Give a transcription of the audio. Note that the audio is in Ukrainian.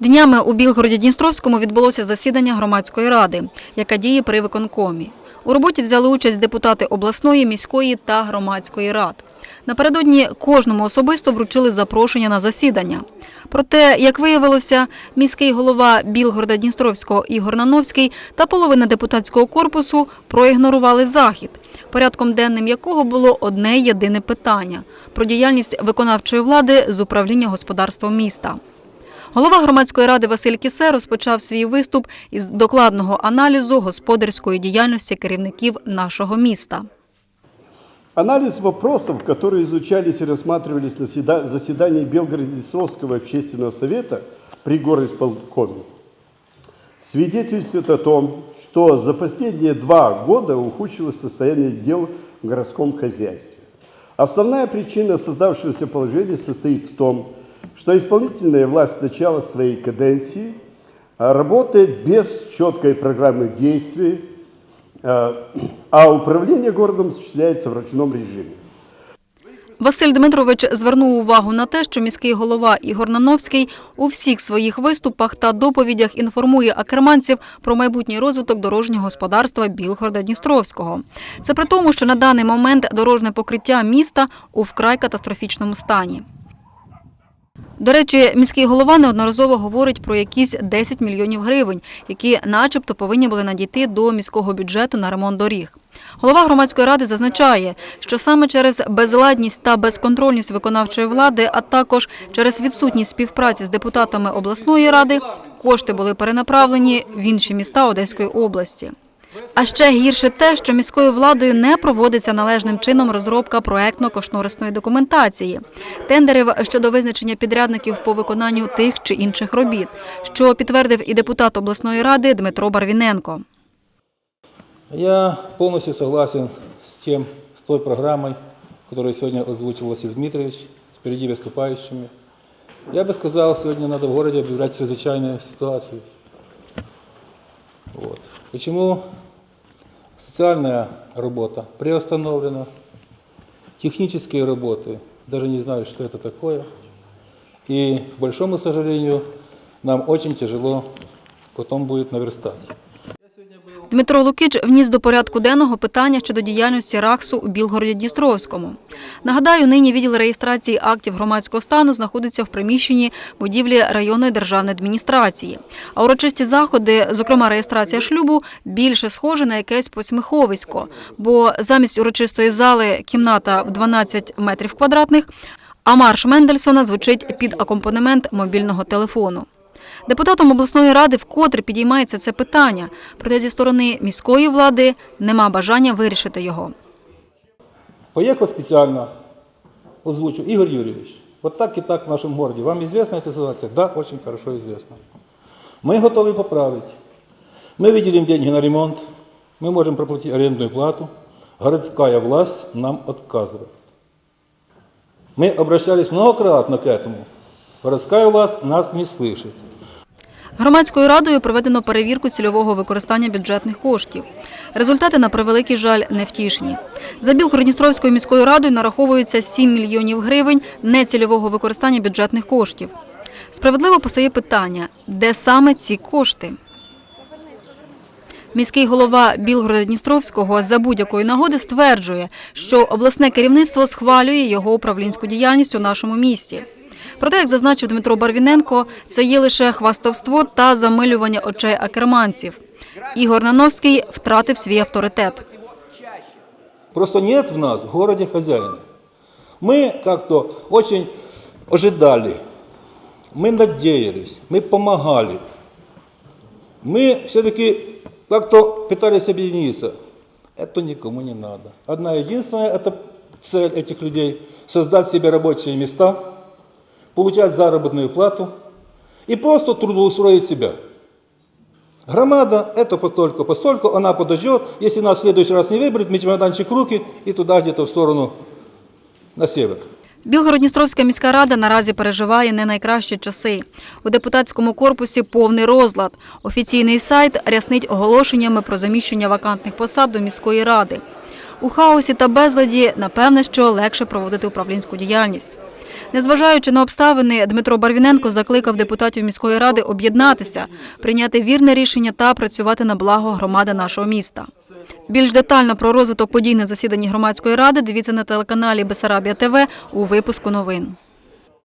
Днями у Білгороді-Дністровському відбулося засідання громадської ради, яка діє при виконкомі. У роботі взяли участь депутати обласної, міської та громадської рад. Напередодні кожному особисто вручили запрошення на засідання. Проте, як виявилося, міський голова Білгорода-Дністровського Ігор Нановський та половина депутатського корпусу проігнорували захід, порядком денним якого було одне єдине питання про діяльність виконавчої влади з управління господарством міста. Голова громадської ради Василь Кісе розпочав свій виступ із докладного аналізу господарської діяльності керівників нашого міста. Анализ вопросов, которые изучались и рассматривались на седа- заседании Белгород-Днестровского общественного совета при горисполкоме, свидетельствует о том, что за последние два года ухудшилось состояние дел в городском хозяйстве. Основная причина создавшегося положения состоит в том, что исполнительная власть с начала своей каденции работает без четкой программы действий, а управление городом осуществляется в ручном режиме. Василь Дмитрович звернув увагу на те, що міський голова Ігор Нановський у всіх своїх виступах та доповідях інформує акерманців про майбутній розвиток дорожнього господарства Білгорода-Дністровського. Це при тому, що на даний момент дорожне покриття міста у вкрай катастрофічному стані. До речі, міський голова неодноразово говорить про якісь 10 мільйонів гривень, які начебто повинні були надійти до міського бюджету на ремонт доріг. Голова громадської ради зазначає, що саме через безладність та безконтрольність виконавчої влади, а також через відсутність співпраці з депутатами обласної ради, кошти були перенаправлені в інші міста Одеської області. А ще гірше те, що міською владою не проводиться належним чином розробка проектно-кошторисної документації, тендерів щодо визначення підрядників по виконанню тих чи інших робіт, що підтвердив і депутат обласної ради Дмитро Барвіненко. Я полностью согласен с тем, с той программой, которую сегодня озвучил Василий Дмитриевич, с впереди выступающими. Я бы сказал, сегодня надо в городе объявлять чрезвычайную ситуацию. Вот. Почему социальная работа приостановлена, технические работы, даже не знаю, что это такое. И, к большому сожалению, нам очень тяжело потом будет наверстать. Дмитро Лукич вніс до порядку денного питання щодо діяльності РАКСу у Білгороді-Дністровському. Нагадаю, нині відділ реєстрації актів громадського стану знаходиться в приміщенні будівлі районної державної адміністрації. А урочисті заходи, зокрема реєстрація шлюбу, більше схоже на якесь посміховисько, бо замість урочистої зали кімната в 12 метрів квадратних, а марш Мендельсона звучить під акомпанемент мобільного телефону. Депутатом обласної ради вкотре підіймається це питання, проте зі сторони міської влади нема бажання вирішити його. Поехал специально, озвучу, Игорь Юрьевич, вот так и так в нашем городе. Вам известна эта ситуация? Да, очень хорошо известно. Мы готовы поправить. Мы выделим деньги на ремонт, мы можем проплатить арендную плату. Городская власть нам отказывает. Мы обращались многократно к этому. Городская власть нас не слышит. Громадською радою проведено перевірку цільового використання бюджетних коштів. Результати, на превеликий жаль, невтішні. За Білгородністровською міською радою нараховується 7 мільйонів гривень нецільового використання бюджетних коштів. Справедливо постає питання, де саме ці кошти? Міський голова Білгорода-Дністровського за будь-якої нагоди стверджує, що обласне керівництво схвалює його управлінську діяльність у нашому місті. Проте, як зазначив Дмитро Барвіненко, це є лише хвастовство та замилювання очей акерманців. Ігор Нановський втратив свій авторитет. Просто нет в нас в городе хозяина. Мы как-то очень ожидали, мы надеялись, мы помогали. Мы все-таки как-то пытались объединиться. Это никому не надо. Одна единственная это цель этих людей – создать себе рабочие места, получать заработную плату и просто трудоустроить себя. Громада – это постольку, постольку, она подождет. Если нас в следующий раз не выберет, мы чемоданчик в руки и туда где-то в сторону на север. Білгородністровська міська рада наразі переживає не найкращі часи. У депутатському корпусі повний розлад. Офіційний сайт ряснить оголошеннями про заміщення вакантних посад до міської ради. У хаосі та безладі, напевне, що легше проводити управлінську діяльність. Незважаючи на обставини, Дмитро Барвіненко закликав депутатів міської ради об'єднатися, прийняти вірне рішення та працювати на благо громади нашого міста. Більш детально про розвиток подій на засіданні громадської ради дивіться на телеканалі Бесарабія ТВ у випуску новин.